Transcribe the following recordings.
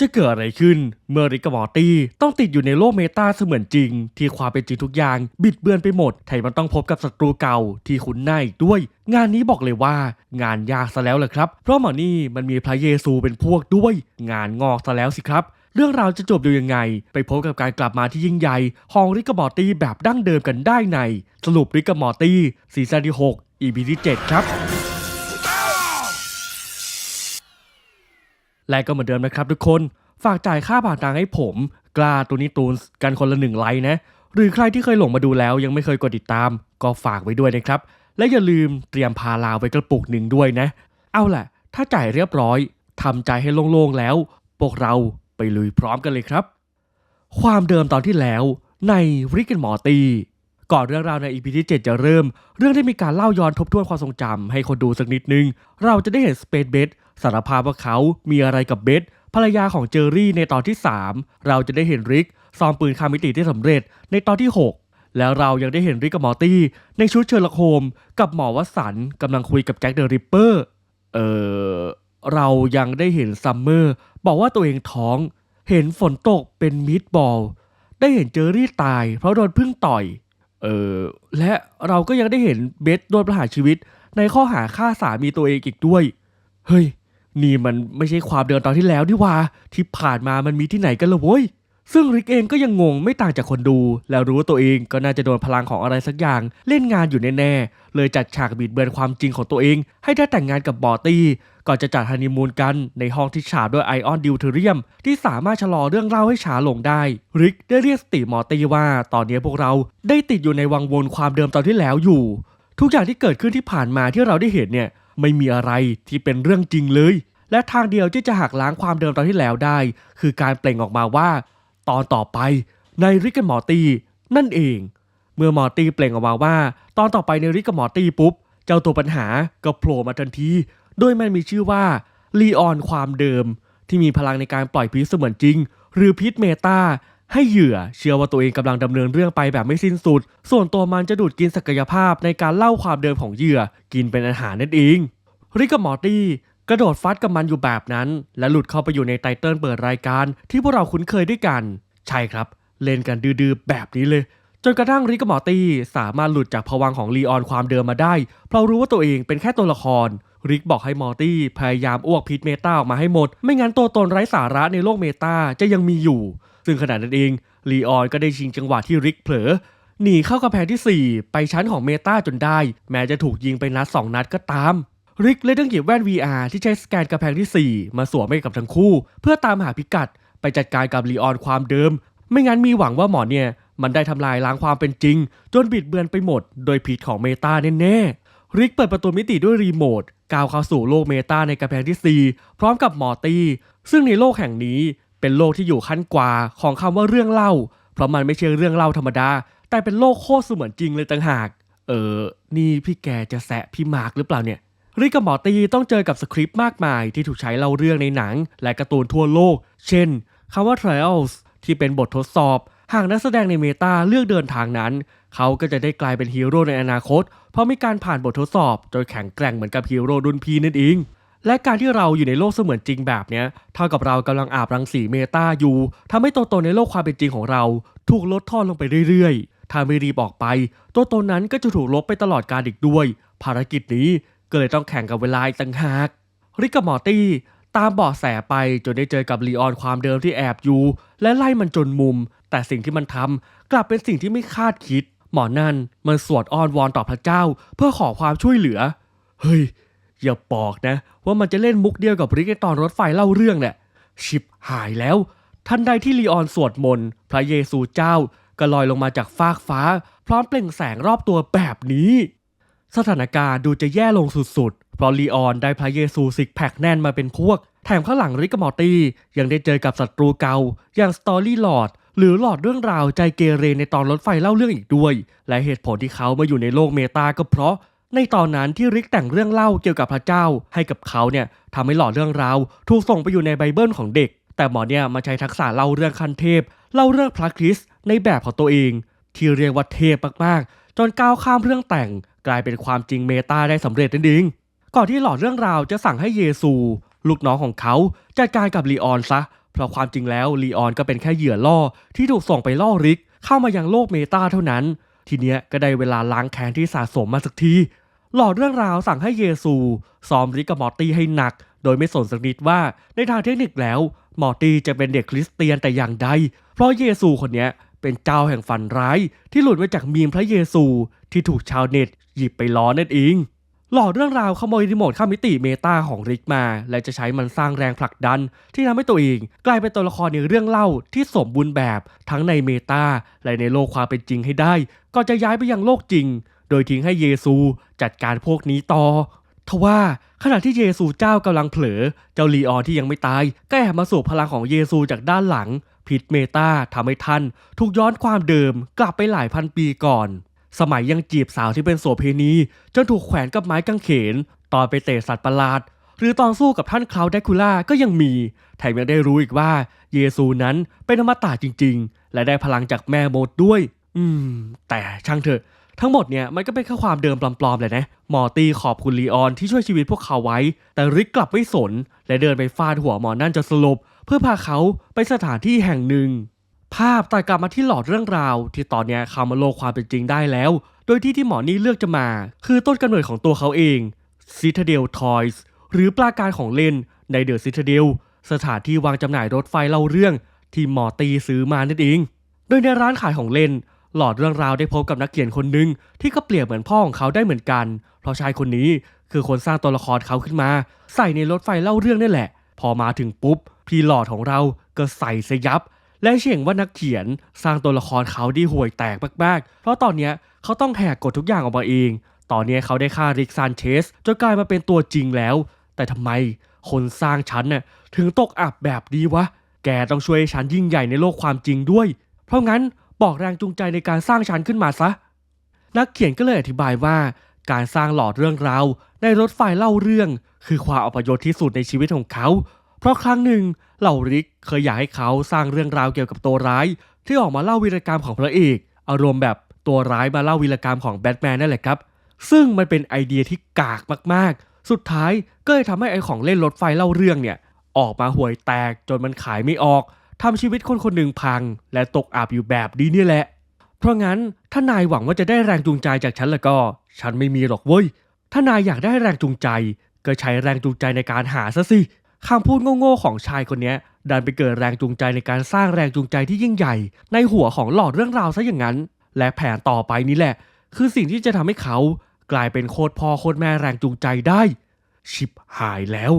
จะเกิดอะไรขึ้น เมื่อริกกับมอตี้ต้องติดอยู่ในโลกเมตาเสมือนจริง ที่ความเป็นจริงทุกอย่าง บิดเบือนไปหมดแถมมันต้องพบกับศัตรูเก่าที่คุ้นหน้าอีกด้วย งานนี้บอกเลยว่า งานยากซะแล้วแหละครับ เพราะหมอนี่มันมีพระเยซูเป็นพวกด้วย งานงอกซะแล้วสิครับ เรื่องราวจะจบอยู่ยังไง ไปพบกับการกลับมาที่ยิ่งใหญ่ของริกกับมอตี้แบบดั้งเดิมกันได้ใน สรุปริกกับมอตี้ซีซั่นที่6 EP ที่7ครับ และก็เหมือนเดิมนะครับทุกคน ฝากจ่ายค่าผ่านทางให้ผม กล้าตูนิตูนกันคนละหนึ่งไลค์นะ หรือใครที่เคยหลงมาดูแล้วยังไม่เคยกดติดตาม ก็ฝากไว้ด้วยนะครับ และอย่าลืมเตรียมพาลาไว้กระปุกหนึ่งด้วยนะ เอาล่ะ ถ้าจ่ายเรียบร้อยทำใจให้โล่งๆแล้ว พวกเราไปลุยพร้อมกันเลยครับ ความเดิมตอนที่แล้วในริก and มอร์ตีก่อนเรื่องราวใน EP ที่ 7 จะเริ่ม เรื่องได้มีการเล่าย้อนทบทวนความทรงจำให้คนดูสักนิดนึง เราจะได้เห็นสเปซเบด สารภาพว่าเขามีอะไรกับเบดภรรยาของเจอรี่ในตอนที่ 3 เราจะได้เห็นริกซ้อมปืนคามิติที่สำเร็จในตอนที่ 6 แล้วเรายังได้เห็นริกกับมอร์ตี้ ในชุดเชอร์ล็อกโฮมกับหมอวัสันต์กำลังคุยกับแจ็คเดอะริปเปอร์เออเรายังได้เห็นซัมเมอร์บอกว่าตัวเองท้อง เห็นฝนตกเป็นมิดบอลได้เห็นเจอรี่ตายเพราะโดนพึ่งต่อย เออและเราก็ยังได้เห็นเบสโดนประหารชีวิตในข้อหาฆ่าสามีตัวเองอีกด้วย เฮ้ย นี่มันไม่ใช่ความเดิมตอนที่แล้วดิว่า ที่ผ่านมามันมีที่ไหนกันละเว้ยซึ่งริกเองก็ยังงงไม่ต่างจากคนดู แล้วรู้ว่าตัวเองก็น่าจะโดนพลังของอะไรสักอย่างเล่นงานอยู่แน่ๆ เลยจัดฉากบิดเบือนความจริงของตัวเอง ให้ได้แต่งงานกับบอตตี้ก่อนจะจัดฮันนีมูนกันในห้องที่ฉาบด้วยไอออนดิวเทเรียม ที่สามารถชะลอเรื่องเล่าให้ช้าลงได้ ริกได้เรียกสติมอตี้ว่า ตอนนี้พวกเราได้ติดอยู่ในวังวนความเดิมตอนที่แล้วอยู่ ทุกอย่างที่เกิดขึ้นที่ผ่านมาที่เราได้เห็นเนี่ย ไม่มีอะไรที่เป็นเรื่องจริงเลย และทางเดียวที่จะหักล้างความเดิมตอนที่แล้วได้ คือการเปล่งออกมาว่า ตอนต่อไปในริกกับมอร์ตีนั่นเอง เมื่อมอร์ตีเปล่งออกมาว่า ตอนต่อไปในริกกับมอร์ตีปุ๊บ เจ้าตัวปัญหาก็โผล่มาทันที โดยมันมีชื่อว่าลีออนความเดิม ที่มีพลังในการปล่อยพิษเสมือนจริง หรือพิษเมตา ให้เหยื่อเชื่อว่าตัวเองกำลังดำเนินเรื่องไปแบบไม่สิ้นสุด ส่วนตัวมันจะดูดกินศักยภาพในการเล่าความเดิมของเหยื่อกินเป็นอาหารนั่นเองริกกับมอร์ตี้กระโดดฟัดกับมันอยู่แบบนั้น และหลุดเข้าไปอยู่ในไตเติลเปิดรายการที่พวกเราคุ้นเคยด้วยกัน ใช่ครับ เล่นกันดื้อๆแบบนี้เลย จนกระทั่งริกกับมอร์ตี้สามารถหลุดจากภวังของลีออนความเดิมมาได้ เพราะรู้ว่าตัวเองเป็นแค่ตัวละครริกบอกให้มอร์ตี้พยายามอ้วกพิษเมตาออกมาให้หมด ไม่งั้นตัวตนไร้สาระในโลกเมตาจะยังมีอยู่ ซึ่งขณะนั้นเองลีออนก็ได้ชิงจังหวะที่ริกเผลอหนีเข้ากำแพงที่ 4 ไปชั้นของเมตาจนได้ แม้จะถูกยิงไปนัด 2 นัดก็ตาม ริกเลยต้องหยิบแว่น VR ที่ใช้สแกนกำแพงที่ 4 มาสวมให้กับทั้งคู่ เพื่อตามหาพิกัด ไปจัดการกับลีออนความเดิม ไม่งั้นมีหวังว่าหมอเนี่ย มันได้ทำลายล้างความเป็นจริง จนบิดเบือนไปหมด โดยผิดของเมตาแน่ๆริกเปิดประตูมิติด้วยรีโมทก้าวเข้าสู่โลกเมตาในกำแพงที่ 4 พร้อมกับมอร์ตี้ซึ่งในโลกแห่งนี้ เป็นโลกที่อยู่ขั้นกว่าของคำว่าเรื่องเล่า เพราะมันไม่ใช่เรื่องเล่าธรรมดา แต่เป็นโลกโคตรเสมือนจริงเลยต่างหาก เออ นี่พี่แกจะแซะพี่มาร์กหรือเปล่าเนี่ยริกกับหมอตีต้องเจอกับสคริปต์มากมายที่ถูกใช้เล่าเรื่องในหนัง และการ์ตูนทั่วโลก เช่นคำว่า trials ที่เป็นบททดสอบ หากนักแสดงในเมตาเลือกเดินทางนั้น เขาก็จะได้กลายเป็นฮีโร่ในอนาคต เพราะมีการผ่านบททดสอบจนแข็งแกร่งเหมือนกับฮีโร่รุ่นพี่นั่นเอง และการที่เราอยู่ในโลกเสมือนจริงแบบเนี้ยเท่ากับเรากำลังอาบรังสีเมตาอยู่ทำให้ตัวตนในโลกความเป็นจริงของเรา ถูกลดทอนลงไปเรื่อยๆ ถ้าไม่รีบออกไป ตัวตนนั้นก็จะถูกลบไปตลอดการอีกด้วย ภารกิจนี้ก็เลยต้องแข่งกับเวลาต่างหาก ริกกับมอร์ตี้ตามเบาะแสไปจนได้เจอกับลีออนความเดิมที่แอบอยู่ และไล่มันจนมุม แต่สิ่งที่มันทำกลับเป็นสิ่งที่ไม่คาดคิด หมอนั่นมันสวดอ้อนวอนต่อพระเจ้า เพื่อขอความช่วยเหลือ เฮ้ย อย่าบอกนะ ว่ามันจะเล่นมุกเดียวกับริกในตอนรถไฟเล่าเรื่องเนี่ยชิบหายแล้ว ทันใดที่ลีออนสวดมนต์พระเยซูเจ้าก็ลอยลงมาจากฟากฟ้า พร้อมเปล่งแสงรอบตัวแบบนี้ สถานการณ์ดูจะแย่ลงสุดๆ เพราะลีออนได้พระเยซูซิกแพคแน่นมาเป็นพวก แถมข้างหลังริกกับมอตี้ยังได้เจอกับศัตรูเก่าอย่างสตอรี่ลอร์ดหรือหลอดเรื่องราวใจเกเรในตอนรถไฟเล่าเรื่องอีกด้วย และเหตุผลที่เขามาอยู่ในโลกเมตาก็เพราะ ในตอนนั้นที่ริกแต่งเรื่องเล่าเกี่ยวกับพระเจ้าให้กับเขาเนี่ยทำให้หล่อเรื่องราวถูกส่งไปอยู่ในไบเบิลของเด็ก แต่หมอเนี่ยมาใช้ทักษะเล่าเรื่องคันเทพ เล่าเรื่องพระคริสต์ในแบบของตัวเอง ที่เรียกว่าเทพมากๆ จนก้าวข้ามเรื่องแต่ง กลายเป็นความจริงเมตาได้สำเร็จนั่นเองก่อนที่หล่อเรื่องราวจะสั่งให้เยซู ลูกน้องของเขาจัดการกับลีออนซะเพเพราะความจริงแล้วลีออนก็เป็นแค่เหยื่อล่อที่ถูกส่งไปล่อริกเข้ามายังโลกเมตาเท่านั้น ทีเนี้ยก็ได้เวลาล้างแค้นที่สะสมมาสักที หลอดเรื่องราวสั่งให้เยซูซ้อมริกกับมอร์ตี้ให้หนัก โดยไม่สนสักนิดว่าในทางเทคนิคแล้ว มอร์ตี้จะเป็นเด็กคริสเตียนแต่อย่างใด เพราะเยซูคนเนี้ยเป็นเจ้าแห่งฝันร้าย ที่หลุดมาจากมีมพระเยซูที่ถูกชาวเน็ตหยิบไปล้อนั่นเอง หล่อเรื่องราวขโมยรีโมทข้ามมิติเมตาของริกมา และจะใช้มันสร้างแรงผลักดัน ที่ทำให้ตัวเองกลายเป็นตัวละครในเรื่องเล่าที่สมบูรณ์แบบทั้งในเมตาและในโลกความเป็นจริงให้ได้ก่อนจะย้ายไปยังโลกจริง โดยทิ้งให้เยซูจัดการพวกนี้ต่อทว่าขณะที่เยซูเจ้ากำลังเผลอ เจ้าลีออนที่ยังไม่ตายก็แอบมาสูบพลังของเยซูจากด้านหลังพิษเมตาทำให้ท่านถูกย้อนความเดิมกลับไปหลายพันปีก่อน สมัยยังจีบสาวที่เป็นโสเพณีจนถูกแขวนกับไม้กางเขน ตอนไปเตะสัตว์ประหลาด หรือตอนสู้กับท่านคลาวแดคูล่าก็ยังมี แถมยังได้รู้อีกว่าเยซูนั้นเป็นอมตะจริง ๆ และได้พลังจากแม่โมดด้วย อืม แต่ช่างเถอะทั้งหมดเนี่ยมันก็เป็นแค่ความเดิมปลอมๆเลยนะ มอตี้ขอบคุณลีออนที่ช่วยชีวิตพวกเขาไว้ แต่ริกกลับไม่สน และเดินไปฟาดหัวหมอนั่นจนสลบ เพื่อพาเขาไปสถานที่แห่งหนึ่ง ภาพตัดกลับมาที่หลอดเรื่องราว ที่ตอนนี้เขามาโลกความเป็นจริงได้แล้ว โดยที่ที่หมอนี่เลือกจะมา คือต้นกำเนิดของตัวเขาเอง Citadel Toys หรือปลาการของเล่นในเดอะซิ t a เดลสถานที่วางจำหน่ายรถไฟเล่าเรื่องที่หมอตีซื้อมานั่นเอง โดยในร้านขายของเล่น หลอดเรื่องราวได้พบกับนักเขียนคนหนึ่งที่ก็เปรียบเหมือนพ่อของเขาได้เหมือนกัน เพราะชายคนนี้คือคนสร้างตัวละครเขาขึ้นมา ใส่ในรถไฟเล่าเรื่องนั่นแหละ พอมาถึงปุ๊บ พี่หลอดของเราก็ใส่สยับ และเชื่อว่านักเขียนสร้างตัวละครเขาด้ห่วยแตกมากๆ เพราะตอนนี้เขาต้องแหกกฎทุกอย่างออกมาเอง ตอนนี้เขาได้ฆ่าริกซานเชสจนกลายมาเป็นตัวจริงแล้ว แต่ทำไมคนสร้างฉันน่ะถึงตกอับแบบนี้วะ แกต้องช่วยให้ฉันยิ่งใหญ่ในโลกความจริงด้วย เพราะงั้นบอกแรงจูงใจในการสร้างฉันขึ้นมาซะ นักเขียนก็เลยอธิบายว่า การสร้างหลอดเรื่องราวในรถไฟเล่าเรื่อง คือความอัปยศที่สุดในชีวิตของเขา เพราะครั้งหนึ่งเหล่าริกเคยอยากให้เขาสร้างเรื่องราวเกี่ยวกับตัวร้าย ที่ออกมาเล่าวีรกรรมของพระเอก อารมณ์แบบตัวร้ายมาเล่าวีรกรรมของแบทแมนนั่นแหละครับ ซึ่งมันเป็นไอเดียที่กากมากๆ สุดท้ายก็เลยทำให้ไอของเล่นรถไฟเล่าเรื่องเนี่ยออกมาห่วยแตกจนมันขายไม่ออกทำชีวิตคนคนหนึ่งพัง และตกอับอยู่แบบนี้นี่แหละ เพราะงั้นถ้านายหวังว่าจะได้แรงจูงใจจากฉันแล้วก็ ฉันไม่มีหรอกเว้ย ถ้านายอยากได้แรงจูงใจ ก็ใช้แรงจูงใจในการหาซะสิ คำพูดโง่ๆของชายคนนี้ดันไปเกิดแรงจูงใจในการสร้างแรงจูงใจที่ยิ่งใหญ่ ในหัวของหลอดเรื่องราวซะอย่างนั้น และแผนต่อไปนี้แหละ คือสิ่งที่จะทำให้เขากลายเป็นโคตรพ่อโคตรแม่แรงจูงใจได้ ชิบหายแล้ว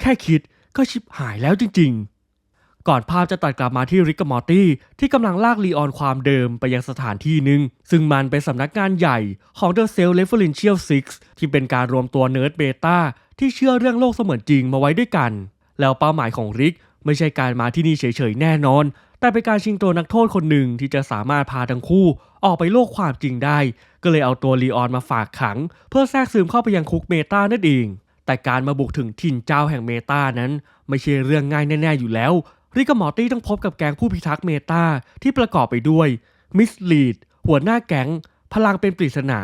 แค่คิดก็ชิบหายแล้วจริง ๆ ก่อนภาพจะตัดกลับมาที่ริกกับมอร์ตี้ที่กำลังลากลีออนความเดิมไปยังสถานที่หนึ่งซึ่งมันเป็นสำนักงานใหญ่ของ The Cell Referential Six ที่เป็นการรวมตัวเนิร์ดเบต้า ที่เชื่อเรื่องโลกเสมือนจริงมาไว้ด้วยกัน แล้วเป้าหมายของริกไม่ใช่การมาที่นี่เฉยๆแน่นอน แต่เป็นการชิงตัวนักโทษคนหนึ่งที่จะสามารถพาทั้งคู่ออกไปโลกความจริงได้ ก็เลยเอาตัวลีออนมาฝากขัง เพื่อแทรกซึมเข้าไปยังคุกเมตานั่นเอง แต่การมาบุกถึงถิ่นเจ้าแห่งเมตานั้น ไม่ใช่เรื่องง่ายแน่ ๆอยู่แล้ว ริกกับมอร์ตี้ต้องพบกับแก๊งผู้พิทักษ์เมตาที่ประกอบไปด้วยมิสลีดหัวหน้าแก๊งพลังเป็นปริศนา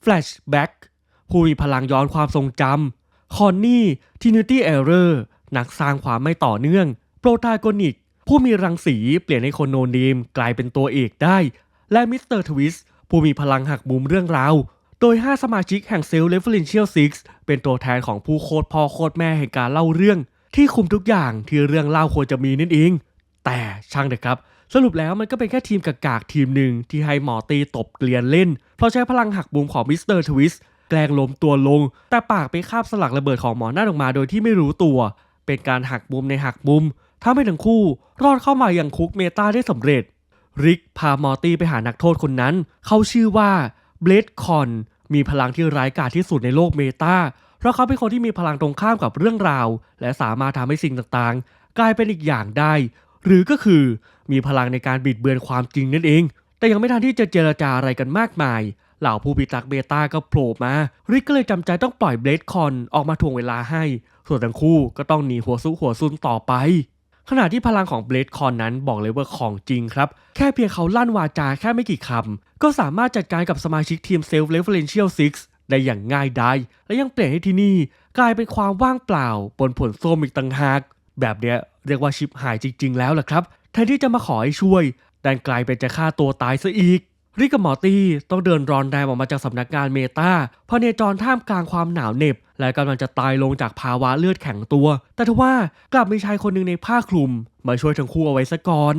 แฟลชแบ็กผู้มีพลังย้อนความทรงจำ คอนนี่ทินิตี้เอเรอร์นักสร้างความไม่ต่อเนื่อง โปรตากอนิก ผู้มีรังสีเปลี่ยนให้คนโนเนมกลายเป็นตัวเอกได้ และมิสเตอร์ทวิสผู้มีพลังหักมุมเรื่องราว โดย 5 สมาชิกแห่งเซลล์เลเวอเรนเชียลซิกเป็นตัวแทนของผู้โคตรพ่อโคตรแม่แห่งการเล่าเรื่อง ที่คุมทุกอย่างที่เรื่องเล่าควรจะมีนั่นเอง แต่ช่างเถอะครับ สรุปแล้วมันก็เป็นแค่ทีมกากๆทีมหนึ่งที่ให้หมอตีตบเกลียนเล่น เพราะใช้พลังหักมุมของมิสเตอร์ทวิส แกล้งล้มตัวลง แต่ปากไปคาบสลักระเบิดของหมอนั่นออกมาโดยที่ไม่รู้ตัว เป็นการหักมุมในหักมุมทำให้ทั้งคู่รอดเข้ามาอย่างคุกเมตาได้สำเร็จ ริกพามอร์ตี้ไปหานักโทษคนนั้น เขาชื่อว่าเบลดคอนมีพลังที่ร้ายกาจที่สุดในโลกเมตาเพราะเขาเป็นคนที่มีพลังตรงข้ามกับเรื่องราว และสามารถทำให้สิ่งต่างๆ กลายเป็นอีกอย่างได้ หรือก็คือมีพลังในการบิดเบือนความจริงนั่นเอง แต่ยังไม่ทันที่จะเจรจาอะไรกันมากมาย เหล่าผู้พิทักษ์เบต้าก็โผล่มาริกก็เลยจำใจต้องปล่อยเบลดคอนออกมาทวงเวลาให้ ส่วนทั้งคู่ก็ต้องหนีหัวซุกหัวซุนต่อไปขณะที่พลังของเบลดคอนนั้นบอกเลยว่าของจริงครับ แค่เพียงเขาลั่นวาจาแค่ไม่กี่คำ ก็สามารถจัดการกับสมาชิกทีมเซลฟ์เ e เ e อร์เ i ียลซิกได้อย่างง่ายดายและยังเปลี่ยนให้ที่นี่ กลายเป็นความว่างเปล่าบนผลส้มอีกต่างหาก แบบเนี้ยเรียกว่าชิปหายจริง ๆ แล้วล่ะครับแทนที่จะมาขอให้ช่วยดันกลายเป็นจะฆ่าตัวตายซะอีก ริกกับมอตี้ต้องเดินรอนแรมออกมาจากสำนักงานเมตาพอเนจรท่ามกลางความหนาวเหน็บ และกำลังจะตายลงจากภาวะเลือดแข็งตัว แต่ทว่ากลับมีชายคนหนึ่งในผ้าคลุม มาช่วยทั้งคู่เอาไว้ซะก่อน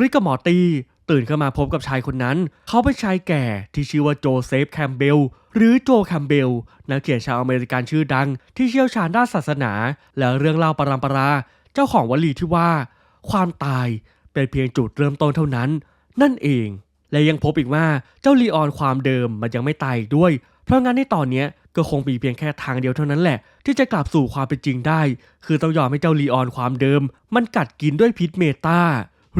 ริกกับมอตี้ตื่นขึ้นมาพบกับชายคนนั้น เขาเป็นชายแก่ที่ชื่อว่าโจเซฟแคมเบล หรือโจแคมเบล นักเขียนชาวอเมริกันชื่อดัง ที่เชี่ยวชาญด้านศาสนา และเรื่องเล่าปรำปรา เจ้าของวลีที่ว่า ความตายเป็นเพียงจุดเริ่มต้นเท่านั้น นั่นเอง และยังพบอีกว่าเจ้าลีออนความเดิมมันยังไม่ตายอีกด้วย เพราะงั้นในตอนนี้ก็คงมีเพียงแค่ทางเดียวเท่านั้นแหละ ที่จะกลับสู่ความเป็นจริงได้ คือต้องยอมให้เจ้าลีออนความเดิม มันกัดกินด้วยพิษเมตา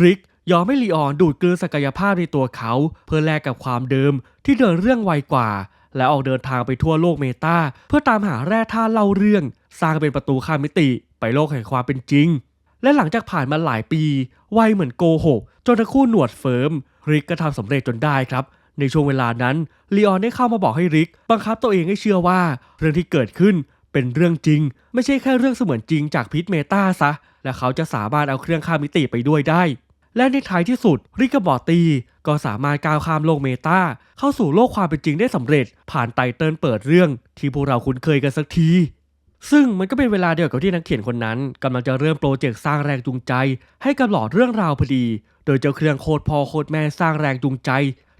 ริกยอมให้ลีออนดูดกลืนศักยภาพในตัวเขา เพื่อแลกกับความเดิมที่เดินเรื่องไวกว่า และออกเดินทางไปทั่วโลกเมตาเพื่อตามหาแร่ธาตุเล่าเรื่อง สร้างเป็นประตูข้ามมิติไปโลกแห่งความเป็นจริง และหลังจากผ่านมาหลายปี วัยเหมือนโกหกจนทั้งคู่หนวดเฟิร์ม ริกก็ทำสำเร็จจนได้ครับ ในช่วงเวลานั้นลีออนได้เข้ามาบอกให้ริก บังคับตัวเองให้เชื่อว่า เรื่องที่เกิดขึ้นเป็นเรื่องจริง ไม่ใช่แค่เรื่องเสมือนจริงจากพิษเมตาซะ และเขาจะสามารถเอาเครื่องข้ามมิติไปด้วยได้ และในท้ายที่สุดริกกับบอตตีก็สามารถก้าวข้ามโลกเมตาเข้าสู่โลกความเป็นจริงได้สำเร็จ ผ่านไตเติลเปิดเรื่องที่พวกเราคุ้นเคยกันสักที ซึ่งมันก็เป็นเวลาเดียวกับที่นักเขียนคนนั้นกำลังจะเริ่มโปรเจกต์สร้างแรงจูงใจ ให้กับหลอดเรื่องราวพอดี โดยเจ้าเครื่องโคตรพ่อโคตรแม่สร้างแรงจูงใจ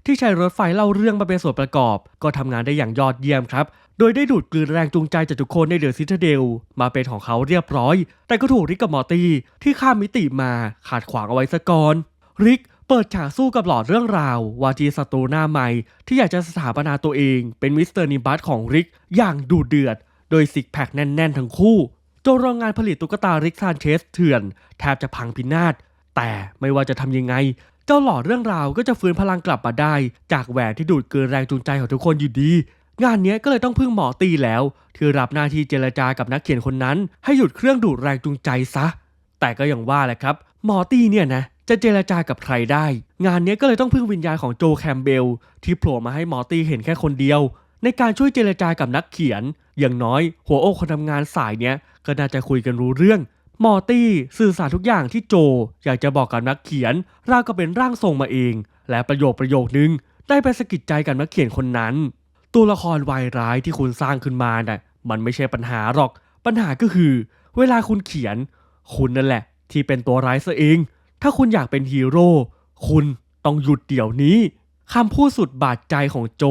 ที่ใช้รถไฟเล่าเรื่องมาเป็นส่วนประกอบ ก็ทำงานได้อย่างยอดเยี่ยมครับ โดยได้ดูดกลืนแรงจูงใจจากทุกคนในเดอะซิตาเดลมาเป็นของเขาเรียบร้อย แต่ก็ถูกริกกับมอร์ตี้ที่ข้ามมิติมาขาดขวางเอาไว้ซะก่อนริกเปิดฉากสู้กับหลอดเรื่องราววาทีศัตรูหน้าใหม่ ที่อยากจะสถาปนาตัวเองเป็นมิสเตอร์นิบัสของริกอย่างดูเดือด โดยซิกแพคแน่น ๆ ทั้งคู่จนโรงงานผลิตตุ๊กตาริกซานเชสเถื่อน แทบจะพังพินาศ แต่ไม่ว่าจะทำยังไง เจ้าหลอดเรื่องราวก็จะฟื้นพลังกลับมาได้ จากแหวนที่ดูดเกินแรงจูงใจของทุกคนอยู่ดี งานนี้ก็เลยต้องพึ่งหมอตีแล้วที่รับหน้าที่เจรจากับนักเขียนคนนั้น ให้หยุดเครื่องดูดแรงจูงใจซะ แต่ก็อย่างว่าแหละครับ หมอตีเนี่ยนะจะเจรจากับใครได้ งานนี้ก็เลยต้องพึ่งวิญญาณของโจแคมเบลที่โผล่มาให้หมอตีเห็นแค่คนเดียว ในการช่วยเจรจากับนักเขียน อย่างน้อยหัวอกคนทำงานสายเนี้ยก็น่าจะคุยกันรู้เรื่อง มอร์ตี้สื่อสารทุกอย่างที่โจ อยากจะบอกกับนักเขียนราวก็เป็นร่างทรงมาเอง และประโยคประโยคนึง ได้ไปสะกิดใจกับนักเขียนคนนั้น ตัวละครวายร้ายที่คุณสร้างขึ้นมาน่ะมันไม่ใช่ปัญหาหรอก ปัญหาก็คือ เวลาคุณเขียน คุณนั่นแหละ ที่เป็นตัวร้ายซะเอง ถ้าคุณอยากเป็นฮีโร่คุณต้องหยุดเดี๋ยวนี้ คำพูดสุดบาดใจของโจ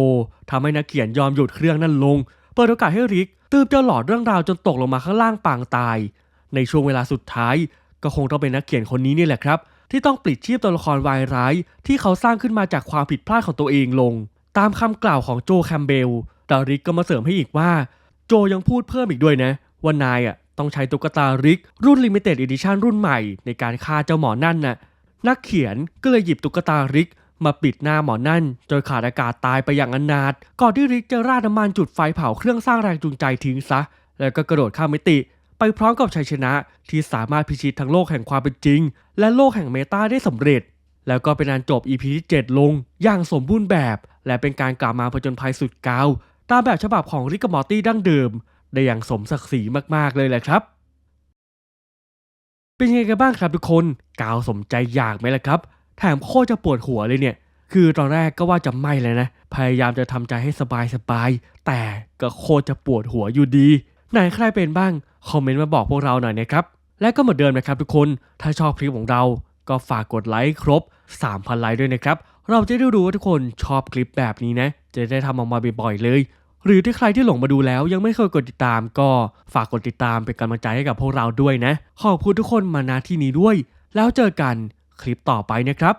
ทำให้นักเขียนยอมหยุดเครื่องนั่นลง เปิดโอกาสให้ริกตืบเจ้าหลอดเรื่องราวจนตกลงมาข้างล่างปางตาย ในช่วงเวลาสุดท้าย ก็คงต้องเป็นนักเขียนคนนี้นี่แหละครับ ที่ต้องปลิดชีพตัวละครวายร้าย ที่เขาสร้างขึ้นมาจากความผิดพลาดของตัวเองลง ตามคำกล่าวของโจแคมเบลดาริกก็มาเสริมให้อีกว่า โจยังพูดเพิ่มอีกด้วยนะว่านายอะต้องใช้ตุ๊กตาริก รุ่นลิมิเต็ดอีดิชันรุ่นใหม่ในการฆ่าเจ้าหมอนั่นน่ะนักเขียนก็เลยหยิบตุ๊กตาริก มาปิดหน้าหมอนั่นจนขาดอากาศตายไปอย่างอนาถก่อนที่ริกจะราดน้ำมันจุดไฟเผาเครื่องสร้างแรงจูงใจทิ้งซะ แล้วก็กระโดดข้ามมิติ ไปพร้อมกับชัยชนะที่สามารถพิชิตทั้งโลกแห่งความเป็นจริง และโลกแห่งเมตาได้สำเร็จ แล้วก็เป็นอันจบ EP ที่7ลง อย่างสมบูรณ์แบบ และเป็นการกลับมาผจญภัยสุดกาวตามแบบฉบับของริกกับมอร์ตี้ดั้งเดิม ได้อย่างสมศักดิ์ศรีมากๆเลยแหละครับ เป็นยังไงกันบ้างครับทุกคนกาวสมใจอยากไหมล่ะครับ แถมโคตรจะปวดหัวเลยเนี่ย คือตอนแรกก็ว่าจะไม่เลยนะ พยายามจะทำใจให้สบายสบาย แต่ก็โคตรจะปวดหัวอยู่ดี ไหนใครเป็นบ้าง คอมเมนต์มาบอกพวกเราหน่อยนะครับ และก็เหมือนเดิมนะครับทุกคน ถ้าชอบคลิปของเรา ก็ฝากกดไลค์ครบ 3,000 ไลค์ด้วยนะครับ เราจะได้รู้ว่าทุกคนชอบคลิปแบบนี้นะ จะได้ทำออกมาบ่อยๆเลย หรือที่ใครที่หลงมาดูแล้วยังไม่เคยกดติดตาม ก็ฝากกดติดตามเป็นกำลังใจให้กับพวกเราด้วยนะ ขอบคุณทุกคนมาณที่นี้ด้วย แล้วเจอกัน คลิปต่อไปนะครับ